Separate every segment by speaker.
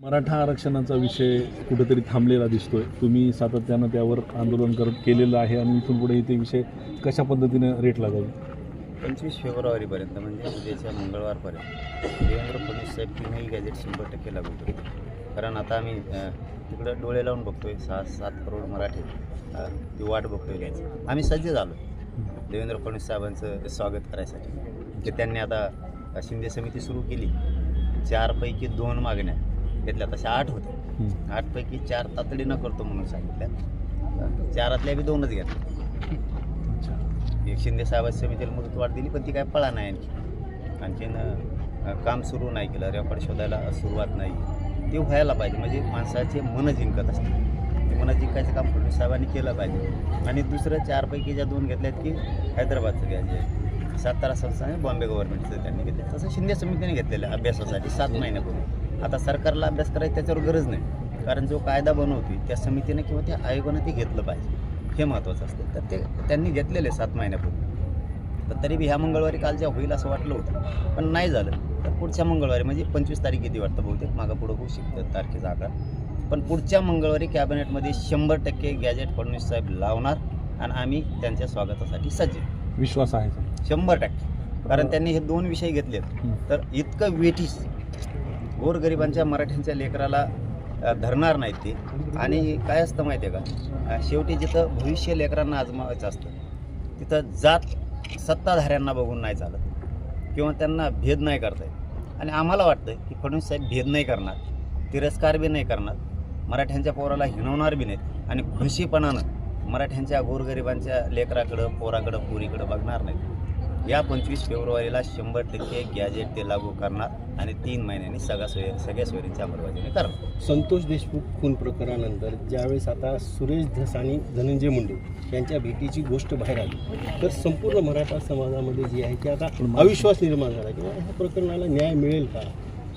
Speaker 1: मराठा आरक्षणाचा विषय कुठेतरी थांबलेला दिसतोय. तुम्ही सातत्यानं त्यावर आंदोलन करत केलेलं आहे आणि इथून पुढे ते विषय कशा पद्धतीने रेटला जाईल?
Speaker 2: पंचवीस फेब्रुवारीपर्यंत म्हणजे उद्याच्या मंगळवारपर्यंत. देवेंद्र फडणवीस साहेब तिन्ही गॅजेट शंभर टक्के लागू करतो कारण आता आम्ही तिकडं डोळे लावून बघतोय सहा सात करोड मराठी ती वाट बघतोय घ्यायची आम्ही सज्ज झालो. देवेंद्र फडणवीस साहेबांचं स्वागत करायसाठी. ते त्यांनी आता शिंदे समिती सुरू केली. चारपैकी दोन मागण्या. घेतल्या तशा आठ होत्या. आठपैकी चार तातडीनं करतो म्हणून सांगितल्या. चारातल्या बी दोनच घेतल्या.
Speaker 1: अच्छा.
Speaker 2: एक शिंदे साहेब समितीला मुदत वाढ दिली पण ती काय पळा नाही आणखी. आणखीन काम सुरू नाही केलं रेकॉर्ड शोधायला सुरुवात नाही. ते व्हायला पाहिजे म्हणजे माणसाचे मन जिंकत असते ते मन जिंकायचं काम फडणवीस साहेबांनी केलं पाहिजे. आणि दुसरं चारपैकी ज्या दोन घेतल्यात की हैदराबादचं घ्यायचे सातारा संस्थाने बॉम्बे गव्हर्नमेंटचं त्यांनी घेतलं. तसं शिंदे समितीने घेतलेलं अभ्यासासाठी सात महिन्यापूर्वी. आता सरकारला अभ्यास करायचा त्याच्यावर गरज नाही. कारण जो कायदा बनवतोय त्या समितीनं किंवा त्या आयोगानं ते घेतलं पाहिजे. हे महत्त्वाचं असतं. तर ते त्यांनी घेतलेले सात महिन्यापूर्वी. पण तरी बी ह्या मंगळवारी कालच्या होईल असं वाटलं होतं. पण नाही झालं. तर पुढच्या मंगळवारी म्हणजे पंचवीस तारीख किती वाटतं बहुतेक? मागं पुढं होऊ शकतं तारखेचा आकार. पण पुढच्या मंगळवारी कॅबिनेटमध्ये शंभर टक्के गॅजेट फडणवीस साहेब लावणार आणि आम्ही त्यांच्या स्वागतासाठी सज्ज.
Speaker 1: विश्वास आहे?
Speaker 2: शंभर टक्के. कारण त्यांनी हे दोन विषय घेतलेत.
Speaker 1: हं.
Speaker 2: तर इतकं वेठीस गोरगरिबांच्या मराठ्यांच्या लेकराला धरणार नाहीत ते. आणि काय असतं माहिती आहे का शेवटी जिथं भविष्य लेकरांना आजमावायचं असतं तिथं जात सत्ताधाऱ्यांना बघून नाही चालत. किंवा त्यांना भेद नाही करता येत. आणि आम्हाला वाटतं की फडणवीस साहेब भेद नाही करणार तिरस्कार बी नाही करणार मराठ्यांच्या पोराला हिणवणार बी नाहीत आणि खुशीपणानं मराठ्यांच्या गोरगरिबांच्या लेकराकडं पोराकडं पोरीकडं बघणार नाहीत. या पंचवीस फेब्रुवारीला शंभर टक्के गॅजेट ते लागू करणार आणि तीन महिन्यांनी सगळ्या सोयी सगळ्या सोयींची अंमलबजावणी करणार.
Speaker 3: संतोष देशमुख खून प्रकरणानंतर ज्यावेळेस आता सुरेश धस आणि धनंजय मुंडे यांच्या भेटीची गोष्ट बाहेर आली तर संपूर्ण मराठा समाजामध्ये जी आहे की आता अविश्वास निर्माण झाला किंवा ह्या प्रकरणाला न्याय मिळेल का?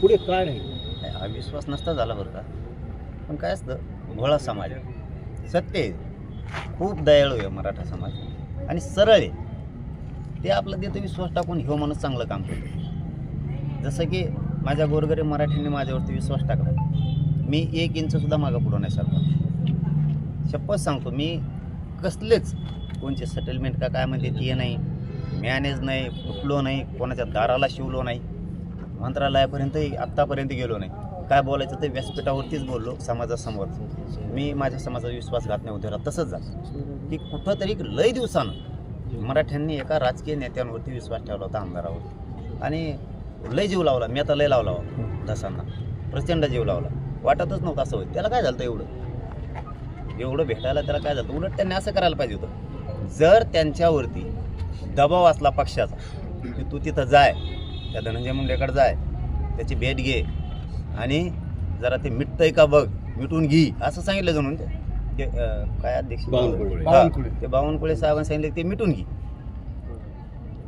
Speaker 3: पुढे काय राहील?
Speaker 2: नाही, हा विश्वास नसता झाला बरं का. पण काय असतं भोळा समाज. सत्य आहे. खूप दयाळू आहे मराठा समाज. आणि सरळ आहे. ते आपलं देतं विश्वास टाकून ह्यो माणूस चांगलं काम करतो. जसं की माझ्या गोरगरीब मराठ्यांनी माझ्यावरती विश्वास टाकला. मी एक इंचसुद्धा मागं पुढं नाही सरकार शपथ सांगतो मी कसलेच कोणचे सेटलमेंट का काय म्हणते ते नाही. मॅनेज नाही फुटलो नाही कोणाच्या दाराला शिवलो नाही. मंत्रालयापर्यंत आत्तापर्यंत गेलो नाही. काय बोलायचं ते व्यासपीठावरतीच बोललो समाजासमोर. मी माझ्या समाजाचा विश्वासघात नाही उद्या तसंच झालं. की कुठंतरी लय दिवसानं मराठ्यांनी एका राजकीय नेत्यांवरती विश्वास ठेवला होता आमदारावर. आणि लय जीव लावला मी आता लय लावला दसांना प्रचंड जीव लावला. वाटतच नव्हतं असं होईल. त्याला काय झालं एवढं? एवढं भेटायला त्याला काय झालं उलट त्यांनी असं करायला पाहिजे होतं. जर त्यांच्यावरती दबाव असला पक्षाचा की तू तिथं जाय त्या धनंजय मुंडेकडे जाय त्याची भेट घे आणि जरा ते मिटतंय का बघ मिटून घे असं सांगितलं जणून ते ते, अं, काय अध्यक्ष?
Speaker 3: बावनकुळे.
Speaker 2: हा, ते बावनकुळे साहेबांनी सांगितलं की ते मिटून घे.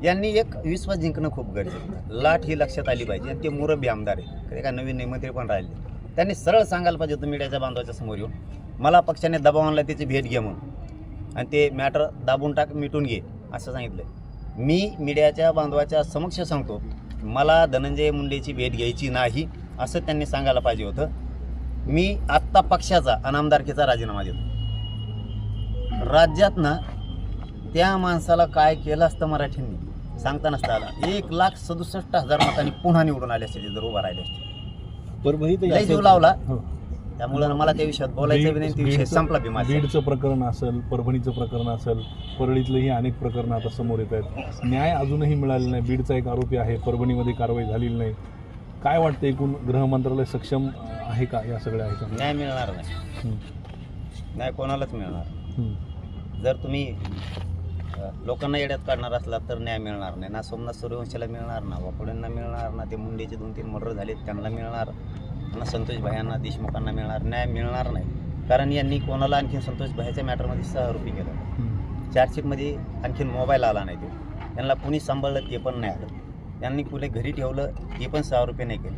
Speaker 2: यांनी एक विश्वास जिंकणं खूप गरजेचं आहे. लाट ही लक्षात आली पाहिजे आणि ते मुरबी आमदार आहे कधी काय नवीन निमंत्री पण राहिले. त्यांनी सरळ सांगायला पाहिजे होतं मीडियाच्या बांधवाच्या समोर येऊन मला पक्षाने दबाव आणला त्याची भेट घे म्हणून. आणि ते मॅटर दाबून टाक मिटून घे असं सांगितलं. मी मीडियाच्या बांधवाच्या समक्ष सांगतो मला धनंजय मुंडेची भेट घ्यायची नाही असं त्यांनी सांगायला पाहिजे होतं. मी आत्ता पक्षाचा आणि आमदारकीचा राजीनामा देतो. राज्यात ना त्या माणसाला काय केलं असतं मराठ्यांनी? सांगता नसता आला. एक लाख सदुसष्ट हजार मतांनी पुन्हा निवडून आले असते जर उभा राहिले असते. जीव लावला.
Speaker 1: हो.
Speaker 2: त्यामुळं मला त्या विषयात बोलायचं बी नाही ते विषय संपला माझा
Speaker 1: बीडचं प्रकरण असेल परभणीचं प्रकरण असेल परळीतलंही अनेक प्रकरणं आता समोर येत आहेत. न्याय अजूनही मिळालेला नाही. बीडचा एक आरोपी आहे परभणीमध्ये कारवाई झालेली नाही. काय वाटतं एकूण गृह मंत्रालय सक्षम आहे का या सगळ्या ह्याच्यामध्ये?
Speaker 2: न्याय मिळणार नाही.
Speaker 1: हं.
Speaker 2: न्याय कोणालाच मिळणार
Speaker 1: हं.
Speaker 2: जर तुम्ही अ, लोकांना येड्यात काढणार असला तर न्याय मिळणार नाही. ना सोमनाथ सूर्यवंशीला मिळणार ना वाकोड्यांना मिळणार ना ते मुंडेचे दोन तीन मर्डर झाले त्यांना मिळणार ना संतोष भायांना देशमुखांना मिळणार. न्याय मिळणार नाही. कारण यांनी कोणाला आणखी संतोष भाईच्या मॅटरमध्ये सहा रुपये केलं.
Speaker 1: हं.
Speaker 2: चार्जशीटमध्ये आणखीन मोबाईल आला नाही ते. त्यांना कुणी सांभाळलं ते पण नाही आलं. त्यांनी कुले घरी ठेवलं ते पण सहा रुपये नाही केले.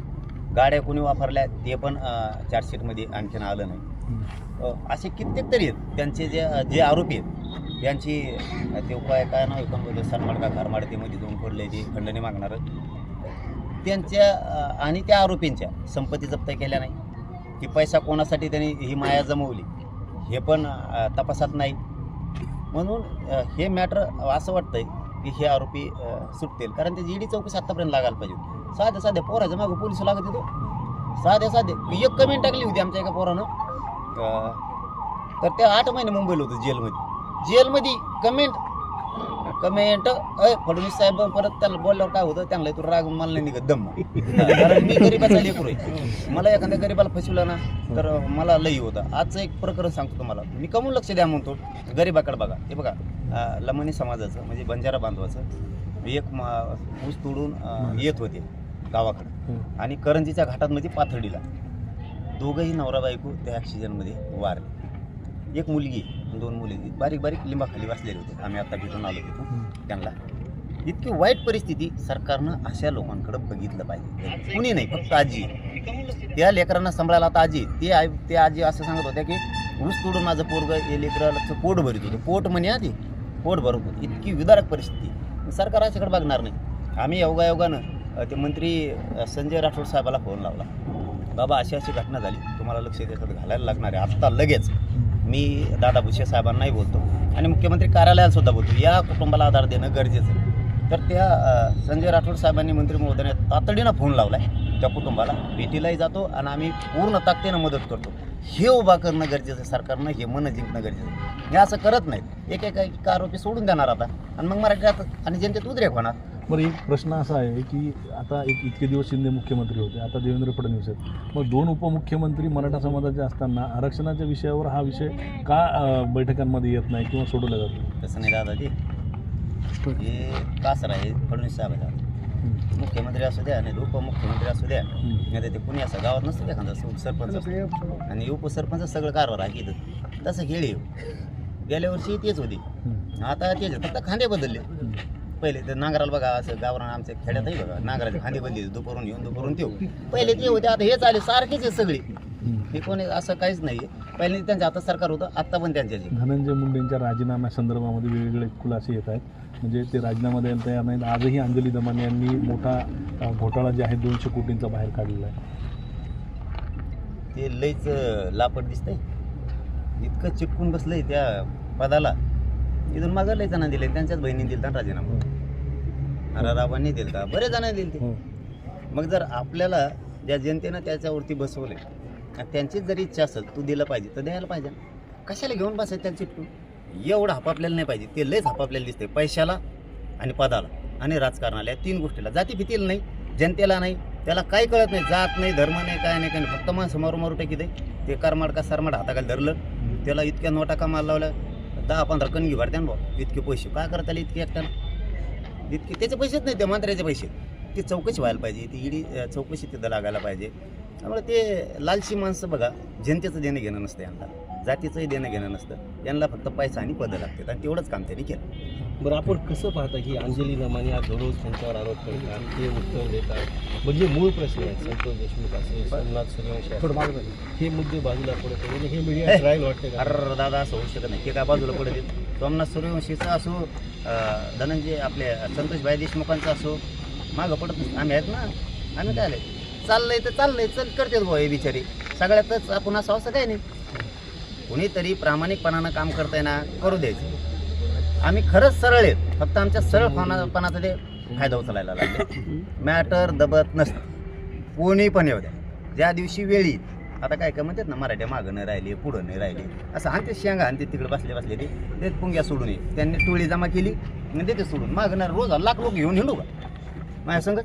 Speaker 2: गाड्या कोणी वापरल्या ते पण चार्जशीटमध्ये आणखीन आलं नाही. असे कित्येक तरी आहेत. त्यांचे जे जे आरोपी आहेत त्यांची ते उपाय काय नाव पण बोलतो सनमाड का घरमाड ते मध्ये दोन पडले ते खंडणी मागणार. त्यांच्या आणि त्या आरोपींच्या संपत्ती जप्त केल्या नाही. की पैसा कोणासाठी त्यांनी ही माया जमवली? हे पण तपासात नाही. म्हणून हे मॅटर असं वाटतंय की हे आरोपी सुटतील. कारण त्याची ईडी चौकशी आत्तापर्यंत लागायला पाहिजे साध्या साध्या पोराच्या मागं पोलीस लागत येतो साध्या साधे. एक कमेंट टाकली होती आमच्या एका पोरानं. तर त्या आठ महिने मुंबईला होतं जेलमध्ये. जेलमध्ये कमेंट कमेंट. अय फडणवीस साहेब परत त्याला बोलल्यावर काय होतं? त्यांना तू राग मला नाही निघत दम. कारण मी गरीबाचा लेकरू आहे. मला एखाद्या गरीबाला फसवलं ना तर मला लई होतं. आजचं एक प्रकरण सांगतो तुम्हाला. मी कमून लक्ष द्या म्हणतो. गरीबाकडे बघा. हे बघा लमणी समाजाचं म्हणजे बंजारा बांधवाचं एक ऊस तोडून येत होते गावाकडे. आणि करंजीच्या घाटांमध्ये पाथर्डीला. दोघंही नवरा बायको त्या ॲक्सिडेंटमध्ये वारले. एक मुलगी आणि दोन मुली बारीक बारीक लिंबाखाली बसलेले होते. आम्ही आता भेटून आलो तिथून त्यांना. इतकी वाईट परिस्थिती सरकारनं अशा लोकांकडे बघितलं पाहिजे. कुणी नाही फक्त आजी. त्या लेकरांना सांभाळायला आता आजी. ते आई ते आजी असं सांगत होत्या की ऊस तोडून माझं पोरग हे लेकराचं पोट भरत होतं. पोट म्हणे आधी पोट भरत होतं. इतकी विदारक परिस्थिती. सरकार अशाकडे बघणार नाही. आम्ही योगायोगानं ते मंत्री संजय राठोड साहेबाला फोन लावला. बाबा अशी अशी घटना झाली. तुम्हाला लक्ष त्याच्यात घालायला लागणार आहे. आत्ता लगेच मी दादा भुसे साहेबांनाही बोलतो. आणि मुख्यमंत्री कार्यालयाला सुद्धा बोलतो. या कुटुंबाला आधार देणं गरजेचं आहे. तर त्या संजय राठोड साहेबांनी मंत्री महोदयाने तातडीनं फोन लावला आहे त्या कुटुंबाला भेटीलाही जातो आणि आम्ही पूर्ण ताकदीनं मदत करतो. हे उभा करणं गरजेचं आहे. सरकारनं हे मन जिंकणं गरजेचं आहे. हे असं करत नाहीत. एक एक आरोपी सोडून देणार आता. आणि मग मराठीत आणि जनतेत उद्रेक होणार.
Speaker 1: बरं एक प्रश्न असा आहे की आता एक इतके दिवस शिंदे मुख्यमंत्री होते आता देवेंद्र फडणवीस आहेत मग दोन उपमुख्यमंत्री मराठा समाजाचे असताना आरक्षणाच्या विषयावर हा विषय का अं, बैठकांमध्ये येत नाही किंवा सोडवला जातो
Speaker 2: तसं नाही दादा ते हे कासर आहे फडणवीस साहेब. मुख्यमंत्री असू द्या आणि उपमुख्यमंत्री असू द्या. नाही ते कुणी असं गावात नसतं एखादा असं सरपंच असतो. आणि उपसरपंच सगळं कारभार आहे इथं तसं आहे. गेल्या वर्षी तेच होती. आता तेच आहे. फक्त खांदे बदलले. पहिले ते नांगराला बघा असं गावरान आमच्या खेड्यातही बघा नांगराचे खांदे बदलले दुपारून येऊन दुपारून तेव पहिले ते होते आता हेच आले सारखेच आहे सगळे.
Speaker 1: हं.
Speaker 2: कोणी असं काहीच नाही पहिले त्यांच्या हातात सरकार होतं आत्ता पण त्यांच्याच आहे.
Speaker 1: धनंजय मुंडेंच्या राजीनाम्या संदर्भामध्ये वेगवेगळे खुलासे येत आहेत. म्हणजे ते राजीनामा द्यायला तयार नाहीत आजही अंजली दमान यांनी मोठा घोटाळा जे आहे दोनशे कोटींचा बाहेर काढलेला आहे.
Speaker 2: ते लईच लापट दिसतंय. इतकं चिटकून बसलंय त्या पदाला. इथून मागं जणांना दिले त्यांच्याच बहिणीने दिलता राजीनामा. राराबांनी दिलता. बरेच जणांनी दिलते.
Speaker 1: हो.
Speaker 2: मग जर आपल्याला ज्या जनतेनं त्याच्यावरती बसवले आणि त्यांचीच जर इच्छा असेल तू दिलं पाहिजे तर द्यायला पाहिजे. कशाला घेऊन बसायचं त्याला चिटकून एवढं हापापल्याला नाही पाहिजे. ते लयच हापापल्याला दिसते पैशाला आणि पदाला आणि राजकारणाला. या तीन गोष्टीला. जाती भीतीला नाही जनतेला नाही. त्याला काही कळत नाही. जात नाही धर्म नाही काय नाही काय नाही. फक्त माणसं मारू मारू टाकी दे. ते करमाड का सरमाड हाताखाली धरलं. त्याला इतक्या नोटा कामाला लावल्या? दहा पंधरा कणगी भरत्या ना भाऊ. इतके पैसे काय करता इतके एकट्यानं इतके त्याचे पैसेच नाही ते मंत्र्याचे पैसे. ती चौकशी व्हायला पाहिजे ती ईडी चौकशी तिथं लागायला पाहिजे. त्यामुळे ते लालशी माणसं बघा जनतेचं देणं घेणं नसतं यांना. जातीचंही देणं घेणं नसतं. यांना फक्त पैसा आणि पदं लागतात आणि तेवढंच काम त्यांनी केलं.
Speaker 3: बरं आपण कसं पाहता की अंजली दमानी आज दररोज त्यांच्यावर आरोप करतात ते उत्तर देतात? म्हणजे मूळ प्रश्न आहे संतोष देशमुख असेल सोमनाथ सूर्यवंशी. हे मुद्दे बाजूला पडत म्हणजे हे मीडिया. ट्रायल वाटते
Speaker 2: अर दादा असं होऊ शकत नाही. ते काय बाजूला पडत येत सोमनाथ सूर्यवंशीचा असो धनंजय आपले संतोषभाई देशमुखांचा असो मागं पडत आम्ही आहेत ना? आम्ही काय आले? चाललंय तर चाललंय चल करते भाऊ हे बिचारी. सगळ्यातच आपण असं असं काही नाही. कुणीतरी प्रामाणिकपणानं काम करताय ना करू द्यायचं आम्ही खरंच सरळ आहेत. फक्त आमच्या सरळपणाचा ते फायदा उचलायला लागला. मॅटर दबत नसतं. कोणी पण येऊ द्या. ज्या दिवशी वेळी आता काय काय म्हणतात ना मराठ्या मागं नाही राहिले पुढं नाही राहिले. असं आणते शेंगा आणते तिकडे बसले बसले ते. ते पुंग्या सोडून ये. त्यांनी टोळी जमा केली आणि देते सोडून. मागं नाही रोज लाख लोक घेऊन हिंडू का? माझ्या संगत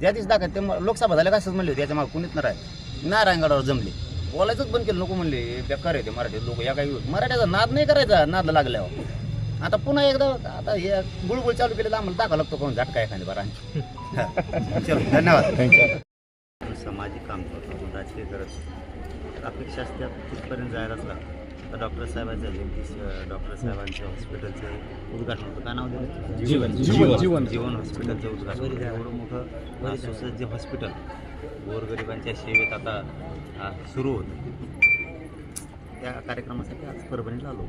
Speaker 2: ज्या दिवशी दाखवत ते लोकसभा झाल्या कसंच म्हणले होते याच्या मागं कुणीच नाही राहिले. नारायणगडावर जमले. बोलायचंच बंद केलं नको म्हणले. बेकार आहे ते मराठी लोक या काही मराठ्याचा नाद नाही करायचा नाद लागल्यावर. आता पुन्हा एकदा आता हे बुळबुळ चालू केलेलं आम्हाला दाखवा लागतो कोण झटका एखादी बरं चलो धन्यवाद.
Speaker 1: थँक्यू
Speaker 2: सामाजिक काम करतो राजकीय करत. अपेक्षा असतात तिथपर्यंत जायलाच लागतं. तर डॉक्टर साहेबांचं जयंतीश डॉक्टर साहेबांच्या हॉस्पिटलचं उद्घाटन होतं. काय नाव दिलं?
Speaker 3: जीवन. जीवन. जीवन.
Speaker 2: जीवन. हॉस्पिटलचं उद्घाटन. एवढं मोठं सुसज्ज हॉस्पिटल गोरगरिबांच्या सेवेत आता सुरू होतं. त्या कार्यक्रमासाठी आज परभणीला आलो.